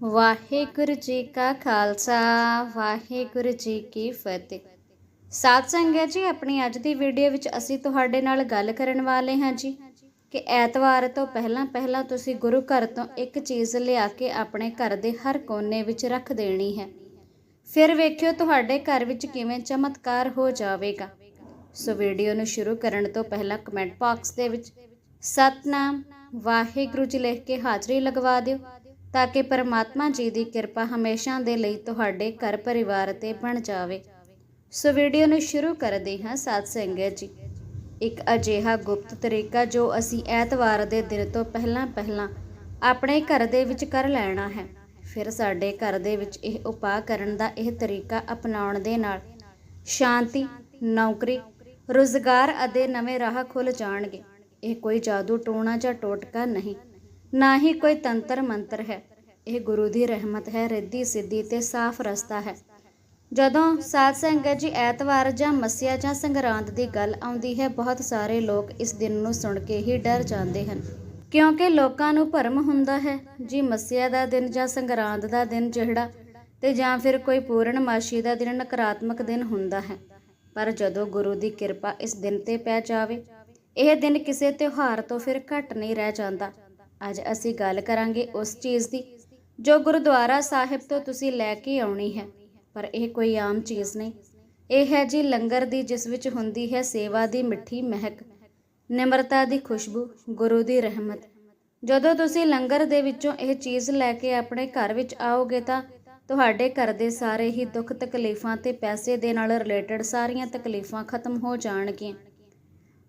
ਵਾਹਿਗੁਰੂ ਜੀ ਕਾ ਖਾਲਸਾ, ਵਾਹਿਗੁਰੂ ਜੀ ਕੀ ਫਤਿਹ। ਸਾਧ ਸੰਗਤ ਜੀ, ਆਪਣੀ ਅੱਜ ਦੀ ਵੀਡੀਓ ਵਿੱਚ ਅਸੀਂ ਤੁਹਾਡੇ ਨਾਲ ਗੱਲ ਕਰਨ ਵਾਲੇ ਹਾਂ ਜੀ ਕਿ ਐਤਵਾਰ ਤੋਂ ਪਹਿਲਾਂ ਪਹਿਲਾਂ ਤੁਸੀਂ ਗੁਰੂ ਘਰ ਤੋਂ ਇੱਕ ਚੀਜ਼ ਲਿਆ ਕੇ ਆਪਣੇ ਘਰ ਦੇ ਹਰ ਕੋਨੇ ਵਿੱਚ ਰੱਖ ਦੇਣੀ ਹੈ। ਫਿਰ ਵੇਖਿਓ ਤੁਹਾਡੇ ਘਰ ਵਿੱਚ ਕਿਵੇਂ ਚਮਤਕਾਰ ਹੋ ਜਾਵੇਗਾ। ਸੋ ਵੀਡੀਓ ਨੂੰ ਸ਼ੁਰੂ ਕਰਨ ਤੋਂ ਪਹਿਲਾਂ ਕਮੈਂਟ ਬਾਕਸ ਦੇ ਵਿੱਚ ਸਤਨਾਮ ਵਾਹਿਗੁਰੂ ਜੀ ਲਿਖ ਕੇ ਹਾਜ਼ਰੀ ਲਗਵਾ ਦਿਓ। ਤਾਂ ਕਿ ਪਰਮਾਤਮਾ ਜੀ ਦੀ ਕਿਰਪਾ ਹਮੇਸ਼ਾ ਦੇ ਲਈ ਤੁਹਾਡੇ ਘਰ ਪਰਿਵਾਰ ਤੇ ਬਣ ਜਾਵੇ। ਸੋ ਵੀਡੀਓ ਨੂੰ ਸ਼ੁਰੂ ਕਰਦੇ ਹਾਂ ਸਾਧ ਸੰਗਤ ਜੀ। ਇੱਕ ਅਜਿਹਾ ਗੁਪਤ ਤਰੀਕਾ ਜੋ ਅਸੀਂ ਐਤਵਾਰ ਦੇ ਦਿਨ ਤੋਂ ਪਹਿਲਾਂ ਪਹਿਲਾਂ ਆਪਣੇ ਘਰ ਦੇ ਵਿੱਚ ਕਰ ਲੈਣਾ ਹੈ। ਫਿਰ ਸਾਡੇ ਘਰ ਦੇ ਵਿੱਚ ਇਹ ਉਪਾਅ ਕਰਨ ਦਾ ਇਹ ਤਰੀਕਾ ਅਪਣਾਉਣ ਦੇ ਨਾਲ ਸ਼ਾਂਤੀ, ਨੌਕਰੀ, ਰੁਜ਼ਗਾਰ ਅਤੇ ਨਵੇਂ ਰਾਹ ਖੁੱਲ ਜਾਣਗੇ। ਇਹ ਕੋਈ ਜਾਦੂ ਟੋਣਾ ਜਾਂ ਟੋਟਕਾ ਨਹੀਂ। ਨਾ ਹੀ ਕੋਈ ਤੰਤਰ ਮੰਤਰ ਹੈ। ਇਹ ਗੁਰੂ ਦੀ ਰਹਿਮਤ ਹੈ, ਰਿੱਧੀ ਸਿੱਧੀ ਤੇ ਸਾਫ਼ ਰਸਤਾ ਹੈ। ਜਦੋਂ ਸਾਧ ਸੰਗਤ ਜੀ ਐਤਵਾਰ ਜਾਂ ਮੱਸਿਆ ਜਾਂ ਸੰਗਰਾਂਦ ਦੀ ਗੱਲ ਆਉਂਦੀ ਹੈ, ਬਹੁਤ ਸਾਰੇ ਲੋਕ ਇਸ ਦਿਨ ਨੂੰ ਸੁਣ ਕੇ ਹੀ ਡਰ ਜਾਂਦੇ ਹਨ। ਕਿਉਂਕਿ ਲੋਕਾਂ ਨੂੰ ਭਰਮ ਹੁੰਦਾ ਹੈ, ਜੀ ਮੱਸਿਆ ਦਾ ਦਿਨ ਜਾਂ ਸੰਗਰਾਂਦ ਦਾ ਦਿਨ ਜਿਹੜਾ ਤੇ ਜਾਂ ਫਿਰ ਕੋਈ ਪੂਰਨਮਾਸ਼ੀ ਦਾ ਦਿਨ ਨਕਾਰਾਤਮਕ ਦਿਨ ਹੁੰਦਾ ਹੈ। ਪਰ ਜਦੋਂ ਗੁਰੂ ਦੀ ਕਿਰਪਾ ਇਸ ਦਿਨ ਤੇ ਪੈ ਜਾਵੇ, ਇਹ ਦਿਨ ਕਿਸੇ ਤਿਉਹਾਰ ਤੋਂ ਫਿਰ ਘੱਟ ਨਹੀਂ ਰਹਿ ਜਾਂਦਾ। ਅੱਜ ਅਸੀਂ ਗੱਲ ਕਰਾਂਗੇ ਉਸ ਚੀਜ਼ ਦੀ, ਜੋ ਗੁਰਦੁਆਰਾ ਸਾਹਿਬ ਤੋਂ ਤੁਸੀਂ ਲੈ ਕੇ ਆਉਣੀ ਹੈ। ਪਰ ਇਹ ਕੋਈ ਆਮ ਚੀਜ਼ ਨਹੀਂ। ਇਹ ਹੈ ਜੀ ਲੰਗਰ ਦੀ, ਜਿਸ ਵਿੱਚ ਹੁੰਦੀ ਹੈ ਸੇਵਾ ਦੀ ਮਿੱਠੀ ਮਹਿਕ, ਨਿਮਰਤਾ ਦੀ ਖੁਸ਼ਬੂ, ਗੁਰੂ ਦੀ ਰਹਿਮਤ। ਜਦੋਂ ਤੁਸੀਂ ਲੰਗਰ ਦੇ ਵਿੱਚੋਂ ਇਹ ਚੀਜ਼ ਲੈ ਕੇ ਆਪਣੇ ਘਰ ਵਿੱਚ ਆਓਗੇ ਤਾਂ ਤੁਹਾਡੇ ਘਰ ਦੇ ਸਾਰੇ ਹੀ ਦੁੱਖ ਤਕਲੀਫਾਂ ਤੇ ਪੈਸੇ ਦੇ ਨਾਲ ਰਿਲੇਟਡ ਸਾਰੀਆਂ ਤਕਲੀਫਾਂ ਖਤਮ ਹੋ ਜਾਣਗੀਆਂ।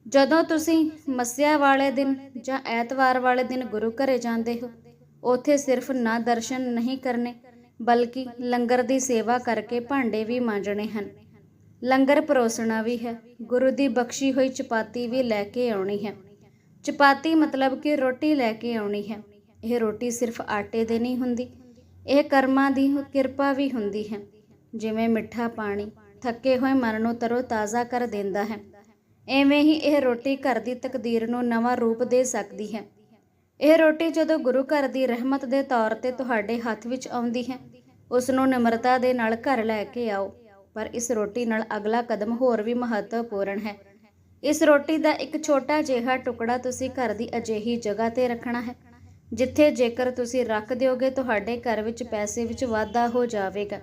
ਜਦੋਂ ਤੁਸੀਂ ਮੱਸਿਆ ਵਾਲੇ ਦਿਨ ਜਾਂ ਐਤਵਾਰ ਵਾਲੇ ਦਿਨ ਗੁਰੂ ਘਰੇ ਜਾਂਦੇ ਹੋ, ਉੱਥੇ ਸਿਰਫ ਨਾ ਦਰਸ਼ਨ ਨਹੀਂ ਕਰਨੇ, ਬਲਕਿ ਲੰਗਰ ਦੀ ਸੇਵਾ ਕਰਕੇ ਭਾਂਡੇ ਵੀ ਮਾਂਜਣੇ ਹਨ। ਲੰਗਰ ਪਰੋਸਣਾ ਵੀ ਹੈ, ਗੁਰੂ ਦੀ ਬਖਸ਼ੀ ਹੋਈ ਚਪਾਤੀ ਵੀ ਲੈ ਕੇ ਆਉਣੀ ਹੈ। ਚਪਾਤੀ ਮਤਲਬ ਕਿ ਰੋਟੀ ਲੈ ਕੇ ਆਉਣੀ ਹੈ। ਇਹ ਰੋਟੀ ਸਿਰਫ ਆਟੇ ਦੇ ਨਹੀਂ ਹੁੰਦੀ, ਇਹ ਕਰਮਾਂ ਦੀ ਕਿਰਪਾ ਵੀ ਹੁੰਦੀ ਹੈ। ਜਿਵੇਂ ਮਿੱਠਾ ਪਾਣੀ, ਥੱਕੇ ਹੋਏ ਮਨ ਨੂੰ ਤਰੋ ਤਾਜ਼ਾ ਕਰ ਦਿੰਦਾ ਹੈ। ਐਵੇਂ ਹੀ ਇਹ ਰੋਟੀ ਘਰ ਦੀ ਤਕਦੀਰ ਨੂੰ ਨਵਾਂ ਰੂਪ ਦੇ ਸਕਦੀ ਹੈ। ਇਹ ਰੋਟੀ ਜਦੋਂ ਗੁਰੂ ਘਰ ਦੀ ਰਹਿਮਤ ਦੇ ਤੌਰ ਤੇ ਤੁਹਾਡੇ ਹੱਥ ਵਿੱਚ ਆਉਂਦੀ ਹੈ ਉਸ ਨੂੰ ਨਿਮਰਤਾ ਦੇ ਨਾਲ ਘਰ ਲੈ ਕੇ ਆਓ। ਪਰ ਇਸ ਰੋਟੀ ਨਾਲ ਅਗਲਾ ਕਦਮ ਹੋਰ ਵੀ ਮਹੱਤਵਪੂਰਨ ਹੈ। ਇਸ ਰੋਟੀ ਦਾ ਇੱਕ ਛੋਟਾ ਜਿਹਾ ਟੁਕੜਾ ਤੁਸੀਂ ਘਰ ਦੀ ਅਜਿਹੀ ਜਗ੍ਹਾ ਤੇ ਰੱਖਣਾ ਹੈ, ਜਿੱਥੇ ਜੇਕਰ ਤੁਸੀਂ ਰੱਖ ਦਿਓਗੇ ਤੁਹਾਡੇ ਘਰ ਵਿੱਚ ਪੈਸੇ ਵਿੱਚ ਵਾਧਾ ਹੋ ਜਾਵੇਗਾ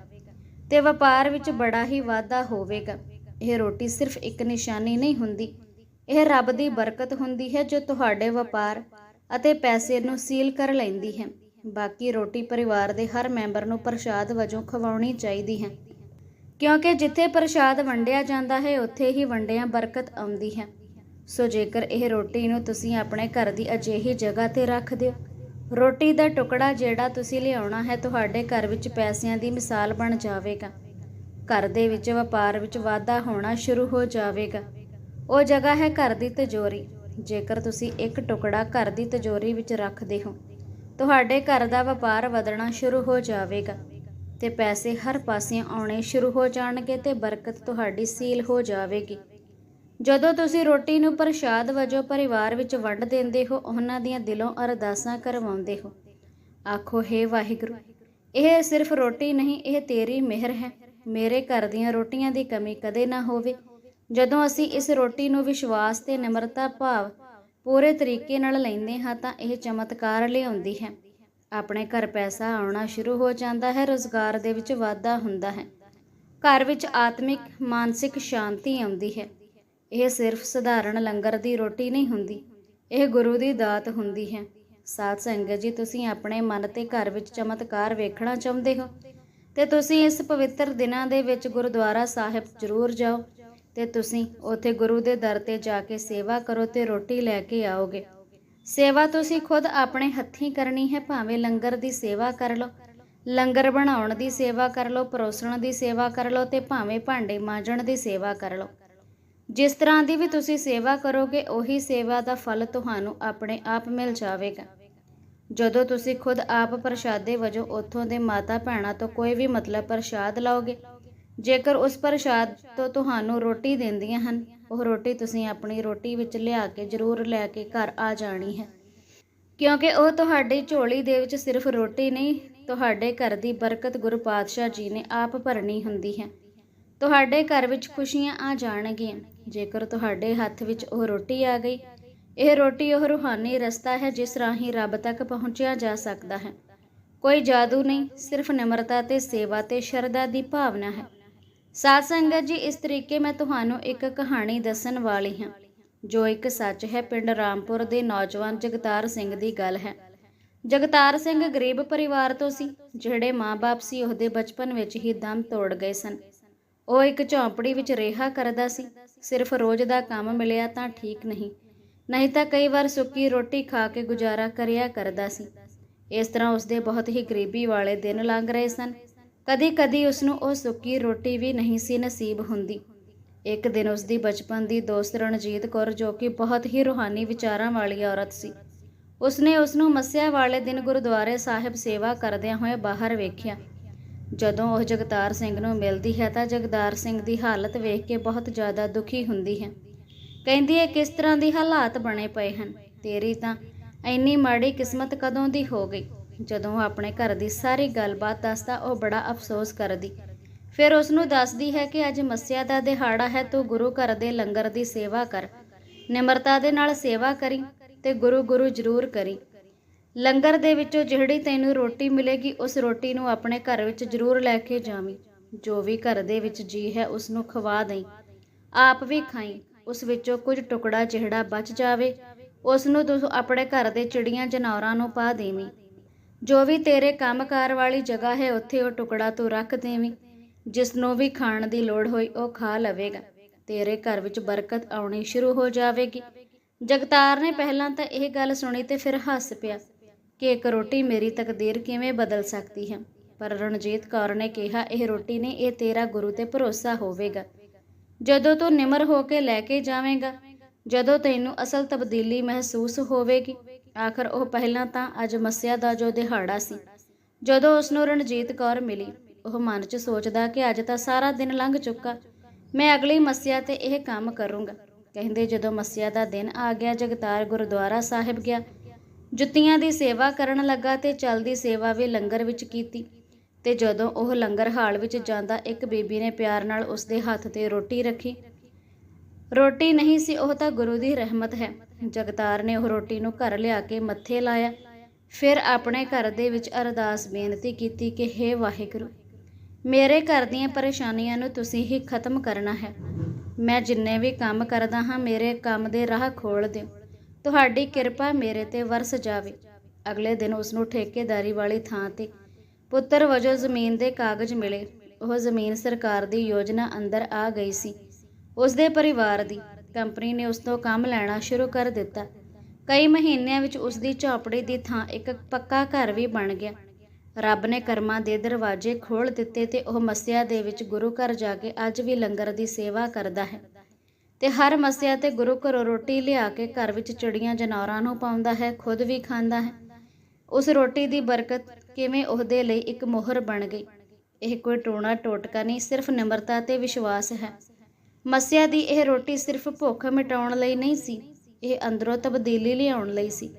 ਤੇ ਵਪਾਰ ਵਿੱਚ ਬੜਾ ਹੀ ਵਾਧਾ ਹੋਵੇਗਾ। ਇਹ ਰੋਟੀ ਸਿਰਫ ਇੱਕ ਨਿਸ਼ਾਨੀ ਨਹੀਂ ਹੁੰਦੀ। ਇਹ ਰੱਬ ਦੀ ਬਰਕਤ ਹੁੰਦੀ ਹੈ ਜੋ ਤੁਹਾਡੇ ਵਪਾਰ ਅਤੇ ਪੈਸੇ ਨੂੰ ਸੀਲ ਕਰ ਲੈਂਦੀ ਹੈ। ਬਾਕੀ ਰੋਟੀ ਪਰਿਵਾਰ ਦੇ ਹਰ ਮੈਂਬਰ ਨੂੰ ਪ੍ਰਸ਼ਾਦ ਵਜੋਂ ਖਵਾਉਣੀ ਚਾਹੀਦੀ ਹੈ। ਕਿਉਂਕਿ ਜਿੱਥੇ ਪ੍ਰਸ਼ਾਦ ਵੰਡਿਆ ਜਾਂਦਾ ਹੈ, ਉੱਥੇ ਹੀ ਵੰਡਿਆਂ ਬਰਕਤ ਆਉਂਦੀ ਹੈ। ਸੋ ਜੇਕਰ ਇਹ ਰੋਟੀ ਨੂੰ ਤੁਸੀਂ ਆਪਣੇ ਘਰ ਦੀ ਅਜਿਹੀ ਜਗ੍ਹਾ ਤੇ ਰੱਖ ਦਿਓ। ਰੋਟੀ ਦਾ ਟੁਕੜਾ ਜਿਹੜਾ ਤੁਸੀਂ ਲਿਆਉਣਾ ਹੈ, ਤੁਹਾਡੇ ਘਰ ਵਿੱਚ ਪੈਸਿਆਂ ਦੀ ਮਿਸਾਲ ਬਣ ਜਾਵੇਗਾ। ਘਰ ਦੇ ਵਿੱਚ, ਵਪਾਰ ਵਿੱਚ ਵਾਧਾ ਹੋਣਾ ਸ਼ੁਰੂ ਹੋ ਜਾਵੇਗਾ। ਉਹ ਜਗ੍ਹਾ ਹੈ ਘਰ ਦੀ ਤਿਜੋਰੀ। ਜੇਕਰ ਤੁਸੀਂ ਇੱਕ ਟੁਕੜਾ ਘਰ ਦੀ ਤਿਜੋਰੀ ਵਿੱਚ ਰੱਖਦੇ ਹੋ, ਤੁਹਾਡੇ ਘਰ ਦਾ ਵਪਾਰ ਵਧਣਾ ਸ਼ੁਰੂ ਹੋ ਜਾਵੇਗਾ ਤੇ ਪੈਸੇ ਹਰ ਪਾਸੇ ਆਉਣੇ ਸ਼ੁਰੂ ਹੋ ਜਾਣਗੇ ਤੇ ਬਰਕਤ ਤੁਹਾਡੀ ਸੀਲ ਹੋ ਜਾਵੇਗੀ। ਜਦੋਂ ਤੁਸੀਂ ਰੋਟੀ ਨੂੰ ਪ੍ਰਸ਼ਾਦ ਵਜੋਂ ਪਰਿਵਾਰ ਵਿੱਚ ਵੰਡ ਦਿੰਦੇ ਹੋ, ਉਹਨਾਂ ਦੀਆਂ ਦਿਲੋਂ ਅਰਦਾਸਾਂ ਕਰਵਾਉਂਦੇ ਹੋ। ਆਖੋ, ਹੇ ਵਾਹਿਗੁਰੂ, ਇਹ ਸਿਰਫ ਰੋਟੀ ਨਹੀਂ, ਇਹ ਤੇਰੀ ਮਿਹਰ ਹੈ। ਮੇਰੇ ਘਰ ਦੀਆਂ ਰੋਟੀਆਂ ਦੀ ਕਮੀ ਕਦੇ ਨਾ ਹੋਵੇ। ਜਦੋਂ ਅਸੀਂ ਇਸ ਰੋਟੀ ਨੂੰ ਵਿਸ਼ਵਾਸ ਤੇ ਨਿਮਰਤਾ ਭਾਵ ਪੂਰੇ ਤਰੀਕੇ ਨਾਲ ਲੈਂਦੇ ਹਾਂ ਤਾਂ ਇਹ ਚਮਤਕਾਰ ਲਿਆਉਂਦੀ ਹੈ। ਆਪਣੇ ਘਰ ਪੈਸਾ ਆਉਣਾ ਸ਼ੁਰੂ ਹੋ ਜਾਂਦਾ ਹੈ, ਰੋਜ਼ਗਾਰ ਦੇ ਵਿੱਚ ਵਾਧਾ ਹੁੰਦਾ ਹੈ। ਘਰ ਵਿੱਚ ਆਤਮਿਕ, ਮਾਨਸਿਕ ਸ਼ਾਂਤੀ ਆਉਂਦੀ ਹੈ। ਇਹ ਸਿਰਫ ਸਧਾਰਨ ਲੰਗਰ ਦੀ ਰੋਟੀ ਨਹੀਂ ਹੁੰਦੀ, ਇਹ ਗੁਰੂ ਦੀ ਦਾਤ ਹੁੰਦੀ ਹੈ। ਸਾਧ ਸੰਗਤ ਜੀ, ਤੁਸੀਂ ਆਪਣੇ ਮਨ ਤੇ ਘਰ ਵਿੱਚ ਚਮਤਕਾਰ ਵੇਖਣਾ ਚਾਹੁੰਦੇ ਹੋ? ਤੇ ਤੁਸੀਂ ਇਸ ਪਵਿੱਤਰ ਦਿਨਾਂ ਦੇ ਵਿੱਚ ਗੁਰਦੁਆਰਾ ਸਾਹਿਬ ਜ਼ਰੂਰ ਜਾਓ ਤੇ ਤੁਸੀਂ ਉੱਥੇ ਗੁਰੂ ਦੇ ਦਰ ਤੇ ਜਾ ਕੇ ਸੇਵਾ ਕਰੋ ਤੇ ਰੋਟੀ ਲੈ ਕੇ ਆਓਗੇ। ਸੇਵਾ ਤੁਸੀਂ ਖੁਦ ਆਪਣੇ ਹੱਥੀਂ ਕਰਨੀ ਹੈ, ਭਾਵੇਂ ਲੰਗਰ ਦੀ ਸੇਵਾ ਕਰ ਲਓ। ਲੰਗਰ ਬਣਾਉਣ ਦੀ ਸੇਵਾ ਕਰ ਲਓ, ਪਰੋਸਣ ਦੀ ਸੇਵਾ ਕਰ ਲਓ ਤੇ ਭਾਵੇਂ ਭਾਂਡੇ ਮਾਂਜਣ ਦੀ ਸੇਵਾ ਕਰ ਲਓ। ਜਿਸ ਤਰ੍ਹਾਂ ਦੀ ਵੀ ਤੁਸੀਂ ਸੇਵਾ ਕਰੋਗੇ, ਉਹੀ ਸੇਵਾ ਦਾ ਫਲ ਤੁਹਾਨੂੰ ਆਪਣੇ ਆਪ ਮਿਲ ਜਾਵੇਗਾ। ਜਦੋਂ ਤੁਸੀਂ ਖੁਦ ਆਪ ਪ੍ਰਸ਼ਾਦੇ ਵਜੋਂ ਉੱਥੋਂ ਦੇ ਮਾਤਾ ਭੈਣਾਂ ਤੋਂ ਕੋਈ ਵੀ ਮਤਲਬ ਪ੍ਰਸ਼ਾਦ ਲਾਓਗੇ? ਜੇਕਰ ਉਸ ਪ੍ਰਸ਼ਾਦ ਤੋਂ ਤੁਹਾਨੂੰ ਰੋਟੀ ਦਿੰਦੀਆਂ ਹਨ, ਉਹ ਰੋਟੀ ਤੁਸੀਂ ਆਪਣੀ ਰੋਟੀ ਵਿੱਚ ਲਿਆ ਕੇ ਜ਼ਰੂਰ ਲੈ ਕੇ ਘਰ ਆ ਜਾਣੀ ਹੈ। ਕਿਉਂਕਿ ਉਹ ਤੁਹਾਡੀ ਝੋਲੀ ਦੇ ਵਿੱਚ ਸਿਰਫ ਰੋਟੀ ਨਹੀਂ, ਤੁਹਾਡੇ ਘਰ ਦੀ ਬਰਕਤ ਗੁਰੂ ਪਾਤਸ਼ਾਹ ਜੀ ਨੇ ਆਪ ਭਰਨੀ ਹੁੰਦੀ ਹੈ। ਤੁਹਾਡੇ ਘਰ ਵਿੱਚ ਖੁਸ਼ੀਆਂ ਆ ਜਾਣਗੀਆਂ। ਜੇਕਰ ਤੁਹਾਡੇ ਹੱਥ ਵਿੱਚ ਉਹ ਰੋਟੀ ਆ ਗਈ ਇਹ ਰੋਟੀ ਉਹ ਰੂਹਾਨੀ ਰਸਤਾ ਹੈ ਜਿਸ ਰਾਹੀਂ ਰੱਬ ਤੱਕ ਪਹੁੰਚਿਆ ਜਾ ਸਕਦਾ ਹੈ। ਕੋਈ ਜਾਦੂ ਨਹੀਂ, ਸਿਰਫ ਨਿਮਰਤਾ ਤੇ ਸੇਵਾ ਤੇ ਸ਼ਰਧਾ ਦੀ ਭਾਵਨਾ ਹੈ। ਸਾਧ ਸੰਗਤ ਜੀ, ਇਸ ਤਰੀਕੇ ਮੈਂ ਤੁਹਾਨੂੰ ਇੱਕ ਕਹਾਣੀ ਦੱਸਣ ਵਾਲੀ ਹਾਂ, ਜੋ ਇੱਕ ਸੱਚ ਹੈ। ਪਿੰਡ ਰਾਮਪੁਰ ਦੇ ਨੌਜਵਾਨ ਜਗਤਾਰ ਸਿੰਘ ਦੀ ਗੱਲ ਹੈ। ਜਗਤਾਰ ਸਿੰਘ ਗਰੀਬ ਪਰਿਵਾਰ ਤੋਂ ਸੀ, ਜਿਹੜੇ ਮਾਪੇ ਸੀ, ਉਹਦੇ ਬਚਪਨ ਵਿੱਚ ਹੀ ਦਮ ਤੋੜ ਗਏ ਸਨ। ਉਹ ਇੱਕ ਝੌਂਪੜੀ ਵਿੱਚ ਰਿਹਾ ਕਰਦਾ ਸੀ। ਸਿਰਫ ਰੋਜ਼ ਦਾ ਕੰਮ ਮਿਲਿਆ ਤਾਂ ਠੀਕ ਨਹੀਂ। ਨਹੀਂ ਤਾਂ ਕਈ ਵਾਰ ਸੁੱਕੀ ਰੋਟੀ ਖਾ ਕੇ ਗੁਜ਼ਾਰਾ ਕਰਿਆ ਕਰਦਾ ਸੀ। ਇਸ ਤਰ੍ਹਾਂ ਉਸਦੇ ਬਹੁਤ ਹੀ ਗਰੀਬੀ ਵਾਲੇ ਦਿਨ ਲੰਘ ਰਹੇ ਸਨ। ਕਦੀ-ਕਦੀ ਉਸਨੂੰ ਉਹ ਸੁੱਕੀ ਰੋਟੀ ਵੀ ਨਹੀਂ ਸੀ ਨਸੀਬ ਹੁੰਦੀ। ਇੱਕ ਦਿਨ ਉਸਦੀ ਬਚਪਨ ਦੀ ਦੋਸਤ ਰਣਜੀਤ ਕੌਰ, ਜੋ ਕਿ ਬਹੁਤ ਹੀ ਰੂਹਾਨੀ ਵਿਚਾਰਾਂ ਵਾਲੀ ਔਰਤ ਸੀ, ਉਸਨੇ ਉਸ ਨੂੰ ਮੱਸਿਆ ਵਾਲੇ ਦਿਨ ਗੁਰਦੁਆਰੇ ਸਾਹਿਬ ਸੇਵਾ ਕਰਦਿਆਂ ਹੋਏ ਬਾਹਰ ਵੇਖਿਆ। ਜਦੋਂ ਉਹ ਜਗਤਾਰ ਸਿੰਘ ਨੂੰ ਮਿਲਦੀ ਹੈ ਤਾਂ ਜਗਤਾਰ ਸਿੰਘ ਦੀ ਹਾਲਤ ਵੇਖ ਕੇ ਬਹੁਤ ਜ਼ਿਆਦਾ ਦੁਖੀ ਹੁੰਦੀ ਹੈ। ਕਹਿੰਦੀ ਹੈ ਕਿਸ ਤਰ੍ਹਾਂ ਦੀ ਹਾਲਾਤ ਬਣੇ ਪਏ ਹਨ? ਤੇਰੀ ਤਾਂ ਇੰਨੀ ਮਾੜੀ ਕਿਸਮਤ ਕਦੋਂ ਦੀ ਹੋ ਗਈ? ਜਦੋਂ ਆਪਣੇ ਘਰ ਦੀ ਸਾਰੀ ਗੱਲਬਾਤ ਦੱਸਦਾ, ਉਹ ਬੜਾ ਅਫਸੋਸ ਕਰਦੀ। ਫਿਰ ਉਸ ਨੂੰ ਦੱਸਦੀ ਹੈ ਕਿ ਅੱਜ ਮੱਸਿਆ ਦਾ ਦਿਹਾੜਾ ਹੈ, ਤੂੰ ਗੁਰੂ ਘਰ ਦੇ ਲੰਗਰ ਦੀ ਸੇਵਾ ਕਰ। ਨਿਮਰਤਾ ਦੇ ਨਾਲ ਸੇਵਾ ਕਰੀ ਤੇ ਗੁਰੂ ਗੁਰੂ ਜ਼ਰੂਰ ਕਰੀ। ਲੰਗਰ ਦੇ ਵਿੱਚੋਂ ਜਿਹੜੀ ਤੈਨੂੰ ਰੋਟੀ ਮਿਲੇਗੀ, ਉਸ ਰੋਟੀ ਨੂੰ ਆਪਣੇ ਘਰ ਵਿੱਚ ਜ਼ਰੂਰ ਲੈ ਕੇ ਜਾਵੀਂ। ਜੋ ਵੀ ਘਰ ਦੇ ਵਿੱਚ ਜੀ ਹੈ, ਉਸ ਨੂੰ ਖਵਾ ਦੇਈ। ਆਪ ਵੀ ਖਾਈ। ਉਸ ਵਿੱਚੋਂ ਕੁਝ ਟੁਕੜਾ ਜਿਹੜਾ ਬਚ ਜਾਵੇ, ਉਸ ਨੂੰ ਤੂੰ ਆਪਣੇ ਘਰ ਦੇ ਚਿੜੀਆਂ ਜਨੌਰਾਂ ਨੂੰ ਪਾ ਦੇਵੀਂ। ਜੋ ਵੀ ਤੇਰੇ ਕੰਮਕਾਰ ਵਾਲੀ ਜਗ੍ਹਾ ਹੈ, ਉੱਥੇ ਉਹ ਟੁਕੜਾ ਤੂੰ ਰੱਖ ਦੇਵੀਂ। ਜਿਸ ਨੂੰ ਵੀ ਖਾਣ ਦੀ ਲੋੜ ਹੋਈ, ਉਹ ਖਾ ਲਵੇਗਾ। ਤੇਰੇ ਘਰ ਵਿੱਚ ਬਰਕਤ ਆਉਣੀ ਸ਼ੁਰੂ ਹੋ ਜਾਵੇਗੀ। ਜਗਤਾਰ ਨੇ ਪਹਿਲਾਂ ਤਾਂ ਇਹ ਗੱਲ ਸੁਣੀ ਤੇ ਫਿਰ ਹੱਸ ਪਿਆ ਕਿ ਇੱਕ ਰੋਟੀ ਮੇਰੀ ਤਕਦੀਰ ਕਿਵੇਂ ਬਦਲ ਸਕਦੀ ਹੈ? ਪਰ ਰਣਜੀਤ ਕੌਰ ਨੇ ਕਿਹਾ, ਇਹ ਰੋਟੀ ਨਹੀਂ, ਇਹ ਤੇਰਾ ਗੁਰੂ ਤੇ ਭਰੋਸਾ ਹੋਵੇਗਾ। ਜਦੋਂ ਤੂੰ ਨਿਮਰ ਹੋ ਕੇ ਲੈ ਕੇ ਜਾਵੇਂਗਾ, ਜਦੋਂ ਤੈਨੂੰ ਅਸਲ ਤਬਦੀਲੀ ਮਹਿਸੂਸ ਹੋਵੇਗੀ, ਆਖਰ ਉਹ ਪਹਿਲਾਂ ਤਾਂ ਅੱਜ ਮੱਸਿਆ ਦਾ ਜੋ ਦਿਹਾੜਾ ਸੀ। ਜਦੋਂ ਉਸ ਨੂੰ ਰਣਜੀਤ ਕੌਰ ਮਿਲੀ, ਉਹ ਮਨ 'ਚ ਸੋਚਦਾ ਕਿ ਅੱਜ ਤਾਂ ਸਾਰਾ ਦਿਨ ਲੰਘ ਚੁੱਕਾ, ਮੈਂ ਅਗਲੀ ਮੱਸਿਆ ਤੇ ਇਹ ਕੰਮ ਕਰੂੰਗਾ। ਕਹਿੰਦੇ ਜਦੋਂ ਮੱਸਿਆ ਦਾ ਦਿਨ ਆ ਗਿਆ, ਜਗਤਾਰ ਗੁਰਦੁਆਰਾ ਸਾਹਿਬ ਗਿਆ। ਜੁੱਤੀਆਂ ਦੀ ਸੇਵਾ ਕਰਨ ਲੱਗਾ ਤੇ ਚਲਦੀ ਸੇਵਾ ਵੀ ਲੰਗਰ ਵਿੱਚ ਕੀਤੀ। ਤੇ ਜਦੋਂ ਉਹ ਲੰਗਰ ਹਾਲ ਵਿੱਚ ਜਾਂਦਾ, ਇੱਕ ਬੀਬੀ ਨੇ ਪਿਆਰ ਨਾਲ ਉਸ ਦੇ ਹੱਥ ਤੇ ਰੋਟੀ ਰੱਖੀ। ਰੋਟੀ ਨਹੀਂ ਸੀ, ਉਹ ਤਾਂ ਗੁਰੂ ਦੀ ਰਹਿਮਤ ਹੈ। ਜਗਤਾਰ ਨੇ ਉਹ ਰੋਟੀ ਨੂੰ ਘਰ ਲਿਆ ਕੇ ਮੱਥੇ ਲਾਇਆ। ਫਿਰ ਆਪਣੇ ਘਰ ਦੇ ਵਿੱਚ ਅਰਦਾਸ ਬੇਨਤੀ ਕੀਤੀ ਕਿ हे ਵਾਹਿਗੁਰੂ, ਮੇਰੇ ਘਰ ਦੀਆਂ ਪਰੇਸ਼ਾਨੀਆਂ ਨੂੰ ਤੁਸੀਂ ਹੀ ਖਤਮ ਕਰਨਾ ਹੈ। ਮੈਂ ਜਿੰਨੇ ਵੀ ਕੰਮ ਕਰਦਾ ਹਾਂ, ਮੇਰੇ ਕੰਮ ਦੇ ਰਾਹ ਖੋਲ ਦਿਓ। ਤੁਹਾਡੀ ਕਿਰਪਾ ਮੇਰੇ ਤੇ ਵਰਸ ਜਾਵੇ। ਅਗਲੇ ਦਿਨ ਉਸ ਨੂੰ ਠੇਕੇਦਾਰੀ ਵਾਲੀ ਥਾਂ ਤੇ ਪੁੱਤਰ ਵਜੋਂ ਜ਼ਮੀਨ ਦੇ ਕਾਗਜ਼ ਮਿਲੇ। ਉਹ ਜ਼ਮੀਨ ਸਰਕਾਰ ਦੀ ਯੋਜਨਾ ਅੰਦਰ ਆ ਗਈ ਸੀ। ਉਸ ਦੇ ਪਰਿਵਾਰ ਦੀ ਕੰਪਨੀ ਨੇ ਉਸ ਤੋਂ ਕੰਮ ਲੈਣਾ ਸ਼ੁਰੂ ਕਰ ਦਿੱਤਾ। ਕਈ ਮਹੀਨਿਆਂ ਵਿੱਚ ਉਸ ਦੀ ਝੌਂਪੜੀ ਦੀ ਥਾਂ ਇੱਕ ਪੱਕਾ ਘਰ ਵੀ ਬਣ ਗਿਆ। ਰੱਬ ਨੇ ਕਰਮਾਂ ਦੇ ਦਰਵਾਜ਼ੇ ਖੋਲ੍ਹ ਦਿੱਤੇ ਤੇ ਉਹ ਮੱਸਿਆ ਦੇ ਵਿੱਚ ਗੁਰੂ ਘਰ ਜਾ ਕੇ ਅੱਜ ਵੀ ਲੰਗਰ ਦੀ ਸੇਵਾ ਕਰਦਾ ਹੈ ਤੇ ਹਰ ਮੱਸਿਆ ਤੇ ਗੁਰੂ ਘਰੋਂ ਰੋਟੀ ਲਿਆ ਕੇ ਘਰ ਵਿੱਚ ਚਿੜੀਆਂ, ਜਨੌਰਾਂ ਨੂੰ ਪਾਉਂਦਾ ਹੈ, ਖੁਦ ਵੀ ਖਾਂਦਾ ਹੈ। ਉਸ ਰੋਟੀ ਦੀ ਬਰਕਤ ਕਿਵੇਂ ਉਹਦੇ ਲਈ ਇੱਕ ਮੋਹਰ ਬਣ ਗਈ। ਇਹ ਕੋਈ ਟੋਣਾ ਟੋਟਕਾ ਨਹੀਂ, ਸਿਰਫ ਨਿਮਰਤਾ ਤੇ ਵਿਸ਼ਵਾਸ ਹੈ। ਮੱਸਿਆ ਦੀ ਇਹ ਰੋਟੀ ਸਿਰਫ ਭੁੱਖ ਮਿਟਾਉਣ ਲਈ ਨਹੀਂ ਸੀ, ਇਹ ਅੰਦਰੋਂ ਤਬਦੀਲੀ ਲਿਆਉਣ ਲਈ ਸੀ।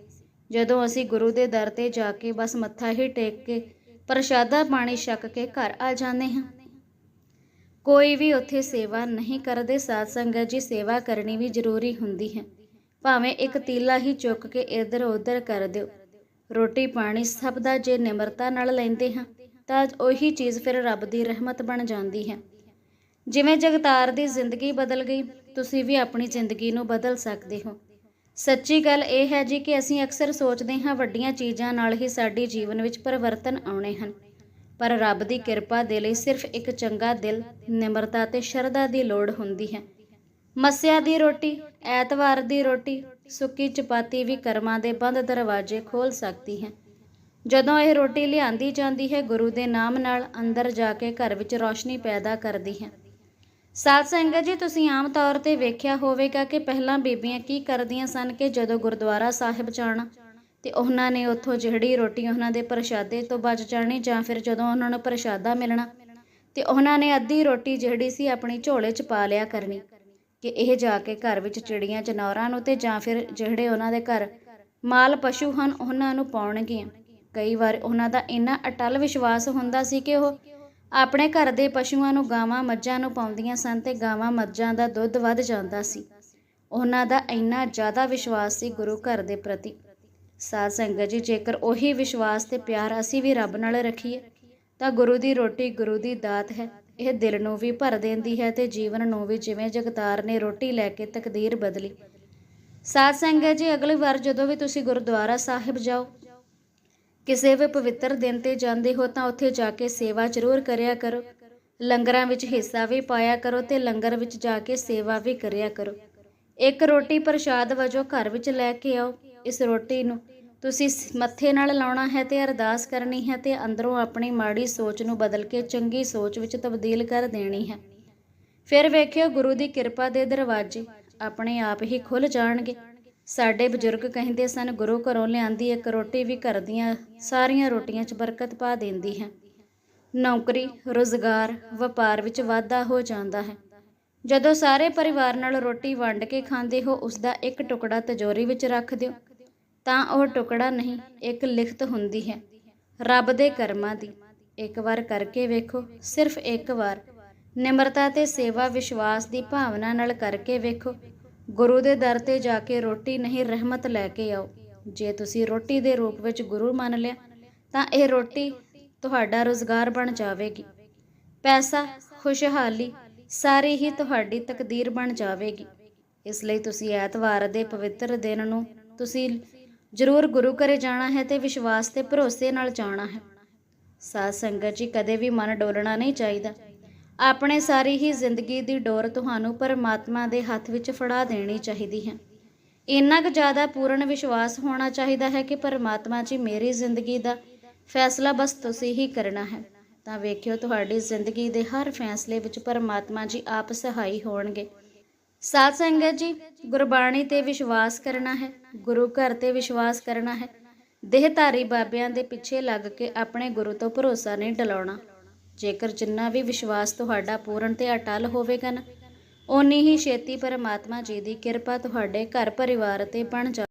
ਜਦੋਂ ਅਸੀਂ ਗੁਰੂ ਦੇ ਦਰ ਤੇ ਜਾ ਕੇ ਬਸ ਮੱਥਾ ਹੀ ਟੇਕ ਕੇ ਪ੍ਰਸ਼ਾਦਾ ਪਾਣੀ ਛਕ ਕੇ ਘਰ ਆ ਜਾਂਦੇ ਹਾਂ। ਕੋਈ ਵੀ ਉੱਥੇ ਸੇਵਾ ਨਹੀਂ ਕਰਦੇ ਸਾਧ ਸੰਗਤ ਜੀ, ਸੇਵਾ ਕਰਨੀ ਵੀ ਜ਼ਰੂਰੀ ਹੁੰਦੀ ਹੈ। ਭਾਵੇਂ ਇੱਕ ਤੀਲਾ ਹੀ ਚੁੱਕ ਕੇ ਇੱਧਰ ਉੱਧਰ ਕਰ ਦਿਓ। ਰੋਟੀ ਪਾਣੀ ਸਭ ਦਾ ਜੇ ਨਿਮਰਤਾ ਨਾਲ ਲੈਂਦੇ ਹਾਂ, ਤਾਂ ਉਹੀ ਚੀਜ਼ ਫਿਰ ਰੱਬ ਦੀ ਰਹਿਮਤ ਬਣ ਜਾਂਦੀ ਹੈ। ਜਿਵੇਂ ਜਗਤਾਰ ਦੀ ਜ਼ਿੰਦਗੀ ਬਦਲ ਗਈ, ਤੁਸੀਂ ਵੀ ਆਪਣੀ ਜ਼ਿੰਦਗੀ ਨੂੰ ਬਦਲ ਸਕਦੇ ਹੋ। ਸੱਚੀ ਗੱਲ ਇਹ ਹੈ ਜੀ ਕਿ ਅਸੀਂ ਅਕਸਰ ਸੋਚਦੇ ਹਾਂ ਵੱਡੀਆਂ ਚੀਜ਼ਾਂ ਨਾਲ ਹੀ ਸਾਡੇ ਜੀਵਨ ਵਿੱਚ ਪਰਿਵਰਤਨ ਆਉਣੇ ਹਨ। ਪਰ ਰੱਬ ਦੀ ਕਿਰਪਾ ਦੇ ਲਈ ਸਿਰਫ ਇੱਕ ਚੰਗਾ ਦਿਲ, ਨਿਮਰਤਾ ਤੇ ਸ਼ਰਧਾ ਦੀ ਲੋੜ ਹੁੰਦੀ ਹੈ। ਮੱਸਿਆ ਦੀ ਰੋਟੀ, ਐਤਵਾਰ ਦੀ ਰੋਟੀ ਸੁੱਕੀ ਚਪਾਤੀ ਵੀ ਕਰਮਾਂ ਦੇ ਬੰਦ ਦਰਵਾਜ਼ੇ ਖੋਲ ਸਕਦੀ ਹੈ। ਜਦੋਂ ਇਹ ਰੋਟੀ ਲਿਆਂਦੀ ਜਾਂਦੀ ਹੈ, ਗੁਰੂ ਦੇ ਨਾਮ ਨਾਲ ਅੰਦਰ ਜਾ ਕੇ ਘਰ ਵਿੱਚ ਰੌਸ਼ਨੀ ਪੈਦਾ ਕਰਦੀ ਹੈ। ਸਾਧ ਸੰਗਤ ਜੀ, ਤੁਸੀਂ ਆਮ ਤੌਰ ਤੇ ਵੇਖਿਆ ਹੋਵੇਗਾ ਕਿ ਪਹਿਲਾਂ ਬੀਬੀਆਂ ਕੀ ਕਰਦੀਆਂ ਸਨ ਕਿ ਜਦੋਂ ਗੁਰਦੁਆਰਾ ਸਾਹਿਬ ਜਾਣਾ ਤੇ ਉਹਨਾਂ ਨੇ ਉੱਥੋਂ ਜਿਹੜੀ ਰੋਟੀ ਉਹਨਾਂ ਦੇ ਪ੍ਰਸ਼ਾਦੇ ਤੋਂ ਬਚ ਜਾਣੀ ਜਾਂ ਫਿਰ ਜਦੋਂ ਉਹਨਾਂ ਨੂੰ ਪ੍ਰਸ਼ਾਦਾ ਮਿਲਣਾ ਤੇ ਉਹਨਾਂ ਨੇ ਅੱਧੀ ਰੋਟੀ ਜਿਹੜੀ ਸੀ ਆਪਣੀ ਝੋਲੇ 'ਚ ਪਾ ਲਿਆ ਕਰਨੀ। ਕਿ ਇਹ ਜਾ ਕੇ ਘਰ ਵਿੱਚ ਚਿੜੀਆਂ ਜਨੌਰਾਂ ਨੂੰ ਤੇ ਜਾਂ ਫਿਰ ਜਿਹੜੇ ਉਹਨਾਂ ਦੇ ਘਰ ਮਾਲ ਪਸ਼ੂ ਹਨ, ਉਹਨਾਂ ਨੂੰ ਪਾਉਣਗੀਆਂ। ਕਈ ਵਾਰ ਉਹਨਾਂ ਦਾ ਇੰਨਾ ਅਟਲ ਵਿਸ਼ਵਾਸ ਹੁੰਦਾ ਸੀ ਕਿ ਉਹ ਆਪਣੇ ਘਰ ਦੇ ਪਸ਼ੂਆਂ ਨੂੰ ਗਾਵਾਂ ਮੱਝਾਂ ਨੂੰ ਪਾਉਂਦੀਆਂ ਸਨ ਤੇ ਗਾਵਾਂ ਮੱਝਾਂ ਦਾ ਦੁੱਧ ਵੱਧ ਜਾਂਦਾ ਸੀ। ਉਹਨਾਂ ਦਾ ਇੰਨਾ ਜ਼ਿਆਦਾ ਵਿਸ਼ਵਾਸ ਸੀ ਗੁਰੂ ਘਰ ਦੇ ਪ੍ਰਤੀ। ਸਾਧ ਸੰਗਤ ਜੀ, ਜੇਕਰ ਉਹੀ ਵਿਸ਼ਵਾਸ ਤੇ ਪਿਆਰ ਅਸੀਂ ਵੀ ਰੱਬ ਨਾਲ ਰੱਖੀਏ, ਤਾਂ ਗੁਰੂ ਦੀ ਰੋਟੀ ਗੁਰੂ ਦੀ ਦਾਤ ਹੈ। ਇਹ ਦਿਲ ਨੂੰ ਵੀ ਭਰ ਦਿੰਦੀ ਹੈ ਤੇ ਜੀਵਨ ਨੂੰ ਵੀ ਜਿਵੇਂ ਜਗਤਾਰ ਨੇ ਰੋਟੀ ਲੈ ਕੇ ਤਕਦੀਰ ਬਦਲੀ। ਸਾਧ ਸੰਗਤ ਜੀ, ਅਗਲੀ ਵਾਰ ਜਦੋਂ ਵੀ ਤੁਸੀਂ ਗੁਰਦੁਆਰਾ ਸਾਹਿਬ ਜਾਓ, ਕਿਸੇ ਵੀ ਪਵਿੱਤਰ ਦਿਨ ਤੇ ਜਾਂਦੇ ਹੋ ਤਾਂ ਉੱਥੇ ਜਾ ਕੇ ਸੇਵਾ ਜ਼ਰੂਰ ਕਰਿਆ ਕਰੋ। ਲੰਗਰਾਂ ਵਿੱਚ ਹਿੱਸਾ ਵੀ ਪਾਇਆ ਕਰੋ ਤੇ ਲੰਗਰ ਵਿੱਚ ਜਾ ਕੇ ਸੇਵਾ ਵੀ ਕਰਿਆ ਕਰੋ। ਇੱਕ ਰੋਟੀ ਪ੍ਰਸ਼ਾਦ ਵਜੋਂ ਘਰ ਵਿੱਚ ਲੈ ਕੇ ਆਓ, ਇਸ ਰੋਟੀ ਨੂੰ ਤੁਸੀਂ ਸ- ਮੱਥੇ ਨਾਲ ਲਾਉਣਾ ਹੈ ਤੇ ਅਰਦਾਸ ਕਰਨੀ ਹੈ ਤੇ ਅੰਦਰੋਂ ਆਪਣੀ ਮਾੜੀ ਸੋਚ ਨੂੰ ਬਦਲ ਕੇ ਚੰਗੀ ਸੋਚ ਵਿੱਚ ਤਬਦੀਲ ਕਰ ਦੇਣੀ ਹੈ। ਫਿਰ ਵੇਖਿਓ ਗੁਰੂ ਦੀ ਕਿਰਪਾ ਦੇ ਦਰਵਾਜ਼ੇ ਆਪਣੇ ਆਪ ਹੀ ਖੁੱਲ ਜਾਣਗੇ। ਸਾਡੇ ਬਜ਼ੁਰਗ ਕਹਿੰਦੇ ਸਨ, ਗੁਰੂ ਘਰੋਂ ਲਿਆਂਦੀ ਇੱਕ ਰੋਟੀ ਵੀ ਘਰ ਦੀਆਂ ਸਾਰੀਆਂ ਰੋਟੀਆਂ 'ਚ ਬਰਕਤ ਪਾ ਦਿੰਦੀ ਹੈ। ਨੌਕਰੀ, ਰੋਜ਼ਗਾਰ, ਵਪਾਰ ਵਿੱਚ ਵਾਧਾ ਹੋ ਜਾਂਦਾ ਹੈ। ਜਦੋਂ ਸਾਰੇ ਪਰਿਵਾਰ ਨਾਲ ਰੋਟੀ ਵੰਡ ਕੇ ਖਾਂਦੇ ਹੋ ਉਸ ਦਾ ਇੱਕ ਟੁਕੜਾ ਤਜੋਰੀ ਵਿੱਚ ਰੱਖ ਦਿਓ। ਤਾਂ ਉਹ ਟੁਕੜਾ ਨਹੀਂ, ਇੱਕ ਲਿਖਤ ਹੁੰਦੀ ਹੈ। ਰੱਬ ਦੇ ਕਰਮਾਂ ਦੀ ਇੱਕ ਵਾਰ ਕਰਕੇ ਵੇਖੋ, ਸਿਰਫ ਇੱਕ ਵਾਰ। ਨਿਮਰਤਾ ਤੇ ਸੇਵਾ ਵਿਸ਼ਵਾਸ ਦੀ ਭਾਵਨਾ ਨਾਲ ਕਰਕੇ ਵੇਖੋ। ਗੁਰੂ ਦੇ ਦਰ ਤੇ ਜਾ ਕੇ ਰੋਟੀ ਨਹੀਂ, ਰਹਿਮਤ ਲੈ ਕੇ ਆਓ। ਜੇ ਤੁਸੀਂ ਰੋਟੀ ਦੇ ਰੂਪ ਵਿੱਚ ਗੁਰੂ ਮੰਨ ਲਿਆ, ਤਾਂ ਇਹ ਰੋਟੀ ਤੁਹਾਡਾ ਰੋਜ਼ਗਾਰ ਬਣ ਜਾਵੇਗੀ। ਪੈਸਾ, ਖੁਸ਼ਹਾਲੀ, ਸਾਰੀ ਹੀ ਤੁਹਾਡੀ ਤਕਦੀਰ ਬਣ ਜਾਵੇਗੀ। ਇਸ ਲਈ ਤੁਸੀਂ ਐਤਵਾਰ ਦੇ ਪਵਿੱਤਰ ਦਿਨ ਨੂੰ ਤੁਸੀਂ ਜ਼ਰੂਰ ਗੁਰੂ ਘਰੇ ਜਾਣਾ ਹੈ ਤੇ ਵਿਸ਼ਵਾਸ ਤੇ ਭਰੋਸੇ ਨਾਲ ਜਾਣਾ ਹੈ। ਸਾਧ ਸੰਗਤ ਜੀ, ਕਦੇ ਵੀ ਮਨ ਡੋਲਣਾ ਨਹੀਂ ਚਾਹੀਦਾ। ਆਪਣੇ ਸਾਰੀ ਹੀ ਜ਼ਿੰਦਗੀ ਦੀ ਡੋਰ ਤੁਹਾਨੂੰ ਪਰਮਾਤਮਾ ਦੇ ਹੱਥ ਵਿੱਚ ਫੜਾ ਦੇਣੀ ਚਾਹੀਦੀ ਹੈ। ਇੰਨਾ ਕੁ ਜ਼ਿਆਦਾ ਪੂਰਨ ਵਿਸ਼ਵਾਸ ਹੋਣਾ ਚਾਹੀਦਾ ਹੈ ਕਿ ਪਰਮਾਤਮਾ ਜੀ, ਮੇਰੀ ਜ਼ਿੰਦਗੀ ਦਾ ਫੈਸਲਾ ਬਸ ਤੁਸੀਂ ਹੀ ਕਰਨਾ ਹੈ। ਤਾਂ ਵੇਖਿਓ, ਤੁਹਾਡੀ ਜ਼ਿੰਦਗੀ ਦੇ ਹਰ ਫੈਸਲੇ ਵਿੱਚ ਪਰਮਾਤਮਾ ਜੀ ਆਪ ਸਹਾਈ ਹੋਣਗੇ। ਸਾਧ ਸੰਗਤ ਜੀ, ਗੁਰਬਾਣੀ ਤੇ ਵਿਸ਼ਵਾਸ ਕਰਨਾ ਹੈ, ਗੁਰੂ ਘਰ ਤੇ ਵਿਸ਼ਵਾਸ ਕਰਨਾ ਹੈ। ਦੇਹਧਾਰੀ ਬਾਬਿਆਂ ਦੇ ਪਿੱਛੇ ਲੱਗ ਕੇ ਆਪਣੇ ਗੁਰੂ ਤੋਂ ਭਰੋਸਾ ਨਹੀਂ ਡਲਾਉਣਾ। ਜੇਕਰ ਜਿੰਨਾ ਵੀ ਵਿਸ਼ਵਾਸ ਤੁਹਾਡਾ ਪੂਰਨ ਤੇ ਅਟਲ ਹੋਵੇਗਾ ਨਾ, ਓਨੀ ਹੀ ਛੇਤੀ ਪਰਮਾਤਮਾ ਜੀ ਦੀ ਕਿਰਪਾ ਤੁਹਾਡੇ ਘਰ ਪਰਿਵਾਰ ਤੇ ਬਣ ਜਾ